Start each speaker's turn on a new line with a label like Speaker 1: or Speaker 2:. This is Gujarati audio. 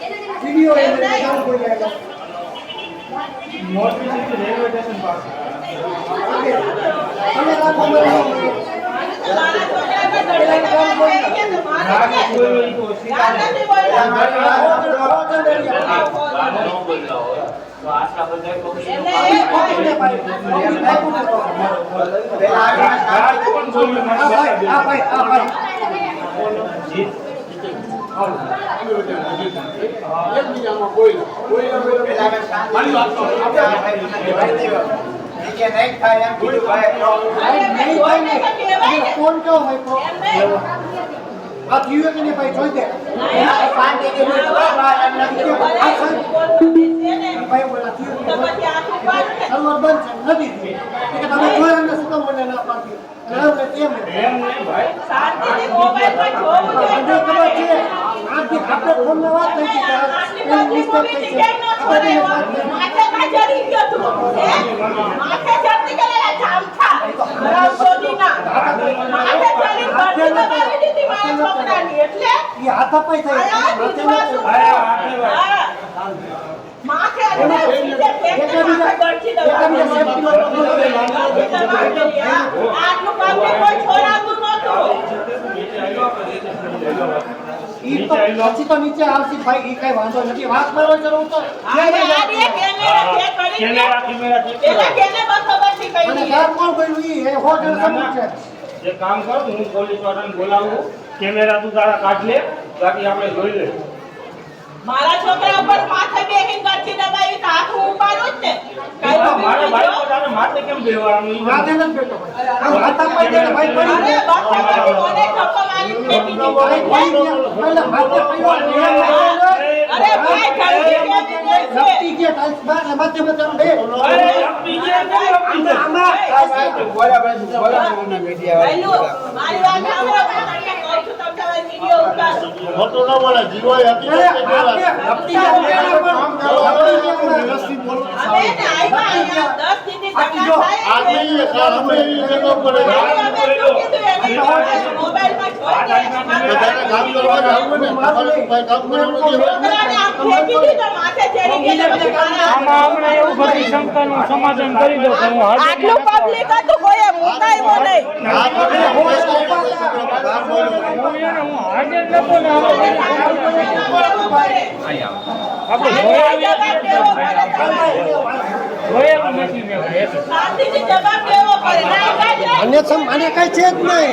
Speaker 1: વીડિયો એને કામ બોલ્યા
Speaker 2: મોરબી થી રેલવે સ્ટેશન પાસે
Speaker 1: તમે રાખો મને
Speaker 3: મારા છોકરાને ઘરથી દબાવીને એ ઈ કે તો મારે
Speaker 2: ના
Speaker 3: કે.
Speaker 2: કોઈ હોય તો
Speaker 3: ના નથી બોલ્યા. એટલે એ ભાઈ નથી કહેવાય ને.
Speaker 1: ફોન કેવો
Speaker 3: એમ નહીં.
Speaker 1: આ થયું કે નહીં ભાઈ જોઈ દે થયું બંધ છે નથી અને આપણે ફોનમાં વાત થઈ હતી કે
Speaker 3: આટલી
Speaker 1: એની
Speaker 3: બધી
Speaker 1: mistake થઈ છે
Speaker 3: કેમ ન
Speaker 1: આ
Speaker 3: છોડે?
Speaker 1: બધી વાત.
Speaker 3: માથે કાં જરી ગયો તું? હે? માથે ચડતી ગયેલા જામઠા. બરાબર શોધીના. માથે ચડી ભરતી દબાવી દીધી મારા છોકરાની. એટલે
Speaker 1: ઈ હાથાપાઈ થઈ
Speaker 2: ભાઈ.
Speaker 3: હા. માથે અંદર સીધે ફેંકીને માથે ભરતી દબાવી દીધી. આટલું કામ તો કોઈ છોડાવતું નહોતું.
Speaker 1: ઈ તો પછી તો નીચે આવશે. ભાઈ ઈ કઈ વાંધો નથી. વાત કરવા જરૂર તો
Speaker 3: અને કેમેરા
Speaker 1: કોણ કર્યું? ઈ એ સમજ છે?
Speaker 2: જે કામ કર હું પોલીસ વાળાને બોલાવું. કેમેરા તું તારા કાઢ લે બાકી આપણે જોઈ લે
Speaker 3: મારા છોકરા ઉપર માથે બેહીને કરતી દબાવી તો હાથ હું ઉપાડું જ ને?
Speaker 2: એ તો મારે ભાઈ તો તારે માથે કેમ ઈ
Speaker 1: માથે નથી બેઠો ભાઈ આમ હાથાપાઈ દે ને ભાઈ પડી
Speaker 3: અરે
Speaker 1: ગયા.
Speaker 3: બસ મને ખપ્પા મારીને ફેંકી દીધો.
Speaker 1: ભાઈ. પહેલા માથે પડ્યો ને એમ લાગે ને.
Speaker 3: અરે ભાઈ ખાલી ફેંકી દે છે.
Speaker 1: લપટી ગયા ટાઈલ્સ બાર ને માથે માથે આમ બે.
Speaker 2: અરે આપી દે ને, આપી દે.
Speaker 3: પહેલું, મારી વાત સાંભળો, કાકાને કહું છું, તમે તમારી વીડિયો ઉતારો.
Speaker 4: ખોટું ન બોલે જીવાય
Speaker 1: અરે હાથે લપટી આપી દો.
Speaker 4: બધાને કામ ભાઈ કામ કરવાનું
Speaker 2: શંકાનું સમાધાન કરી દો
Speaker 3: આટલું પબ્લિક હતું કોઈ મુકાયું નહીં
Speaker 2: આપણે અન્ય નથી મેં ભાઈ એટલે.
Speaker 3: શાંતિથી જવાબ દેવો પડે ના કાઢ લે.
Speaker 1: અને સમ અને કઈ છે જ નહીં